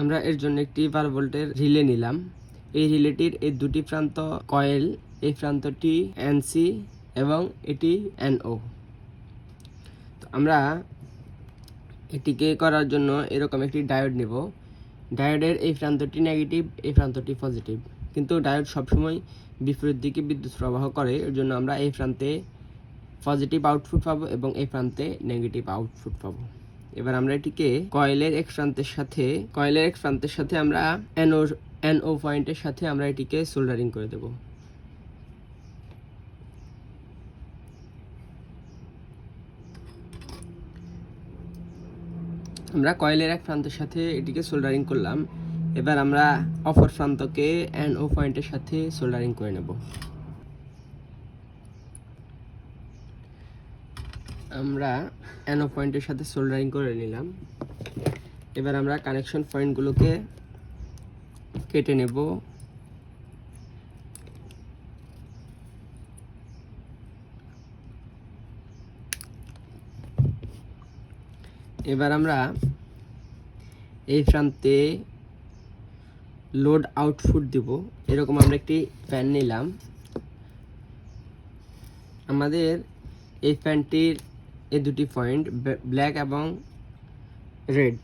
আমরা এর জন্য একটি বারো ভোল্টের রিলে নিলাম। এই রিলেটির এই দুটি প্রান্ত কয়েল, এই প্রান্তটি এনসি এবং এটি এনও তো আমরা এটিকে করার জন্য এরকম একটি ডায়োড নেব। ডায়োডের এই প্রান্তটি নেগেটিভ এই প্রান্তটি পজিটিভ কিন্তু ডায়োড সবসময় বিপরীত দিকে বিদ্যুৎ প্রবাহ করে, এর জন্য আমরা এই প্রান্তে পজিটিভ আউটপুট পাবো এবং এই প্রান্তে নেগেটিভ আউটপুট পাবো। এবার আমরা এটিকে কয়েলের এক প্রান্তের সাথে, কয়েলের এক প্রান্তের সাথে আমরা এনও এনও পয়েন্টের সাথে আমরা এটিকে সোল্ডারিং করে দেব। আমরা কয়েলের এক প্রান্তের সাথে এটিকে সোল্ডারিং করলাম। এবার আমরা অপর প্রান্তকে এনও পয়েন্টের সাথে সোল্ডারিং করে নেব। আমরা অ্যানো পয়েন্টের সাথে সোল্ডারিং করে নিলাম। এবার আমরা কানেকশন পয়েন্টগুলোকে কেটে নেব। এবার আমরা এই প্রান্তে লোড আউটপুট দিব। এরকম আমরা একটি ফ্যান নিলাম। আমাদের এই ফ্যানটির এই দুটি পয়েন্ট ব্ল্যাক এবং রেড।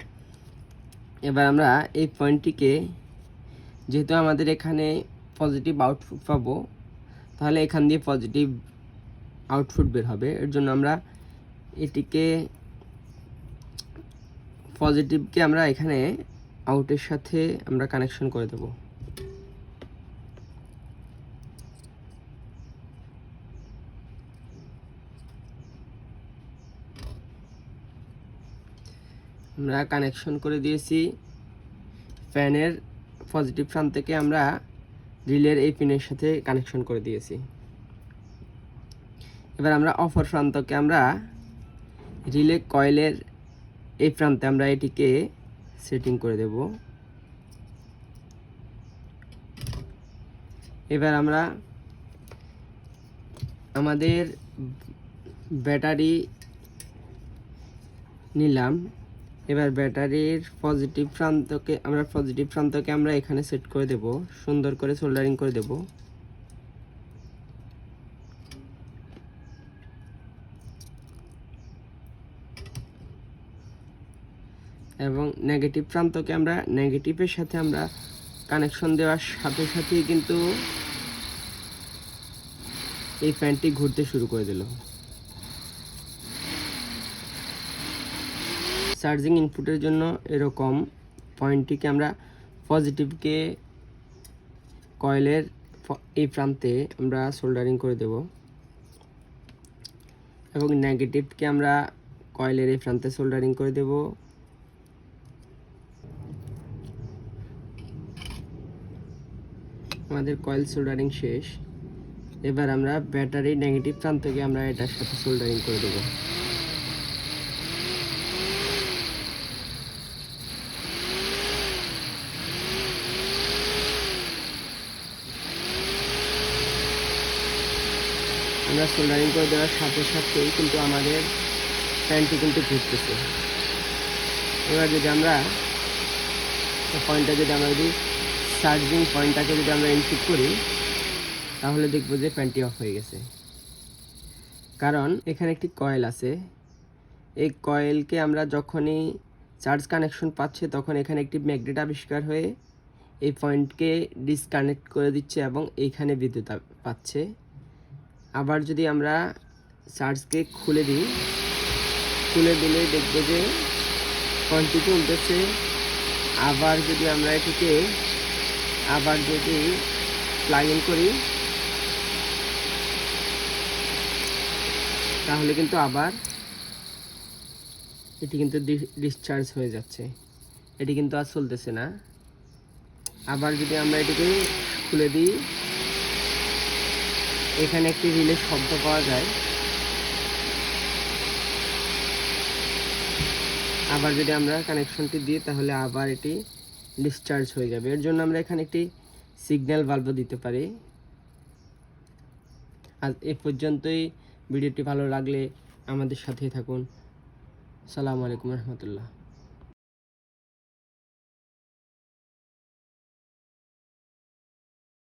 এবার আমরা এই পয়েন্টটিকে, যেহেতু আমাদের এখানে পজিটিভ আউটপুট পাবো, তাহলে এখান দিয়ে পজিটিভ আউটপুট বের হবে। এর জন্য আমরা এটিকে পজিটিভকে আমরা এখানে আউটের সাথে আমরা কানেকশন করে দেবো। আমরা কানেকশন করে দিয়েছি। ফ্যানের পজিটিভ প্রান্ত থেকে আমরা রিলের এই পিনের সাথে কানেকশন করে দিয়েছি। এবার আমরা অপর প্রান্তকে আমরা রিলে কয়েলের এই প্রান্তে আমরা এটিকে সেটিং করে দেব। এবার আমরা আমাদের ব্যাটারি নিলাম। এবার ব্যাটারির পজিটিভ প্রান্তকে, আমরা পজিটিভ প্রান্তকে আমরা এখানে সেট করে দেব। সুন্দর করে সোল্ডারিং করে দেব। এবং নেগেটিভ প্রান্তকে আমরা নেগেটিভের সাথে আমরা কানেকশন দেওয়ার সাথে সাথেই কিন্তু এই ফ্যানটি ঘুরতে শুরু করে দিল। চার্জিং ইনপুটের জন্য এরকম পয়েন্টটিকে আমরা পজিটিভকে কয়েলের এই প্রান্তে আমরা সোল্ডারিং করে দেব। এবং নেগেটিভকে আমরা কয়েলের এই প্রান্তে সোল্ডারিং করে দেব। আমাদের কয়েল সোল্ডারিং শেষ। এবার আমরা ব্যাটারি নেগেটিভ প্রান্তকে আমরা এটার সাথে সোল্ডারিং করে দেবো। আমরা সোল্ডারিং করে দেওয়ার সাথে সাথেই কিন্তু আমাদের ফ্যানটি কিন্তু ঘুরতেছে। এবার যদি আমরা পয়েন্টটা যদি আমরা যদি চার্জিং পয়েন্টটাকে যদি আমরা ইনপুট করি, তাহলে দেখব যে ফ্যানটি অফ হয়ে গেছে। কারণ এখানে একটি কয়েল আছে। এই কয়েলকে আমরা যখনই চার্জ কানেকশন পাচ্ছে, তখন এখানে একটি ম্যাগনেট আবিষ্কার হয়ে এই পয়েন্টকে ডিসকানেক্ট করে দিচ্ছে এবং এইখানে বিদ্যুৎ পাচ্ছে। আবার যদি আমরা চার্জকে খুলে দিই, খুলে দিলে দেখব যে কন্টিনিউ উঠতেছে আবার যদি আমরা এটিকে আবার যদি প্লাগ ইন করি, তাহলে কিন্তু আবার এটি কিন্তু ডিসচার্জ হয়ে যাচ্ছে। এটি কিন্তু আর চলতেছে না। আবার যদি আমরা এটিকে খুলে দিই এখানে একটি রিলের শব্দ পাওয়া যায়। আবার যদি আমরা কানেকশনটি দিই, তাহলে আবার এটি ডিসচার্জ হয়ে যাবে। এর জন্য আমরা এখানে একটি সিগন্যাল বাল্বও দিতে পারি। আজ এ পর্যন্তই ভিডিওটি ভালো লাগলে আমাদের সাথেই থাকুন। সালামু আলাইকুম রহমতুল্লাহ।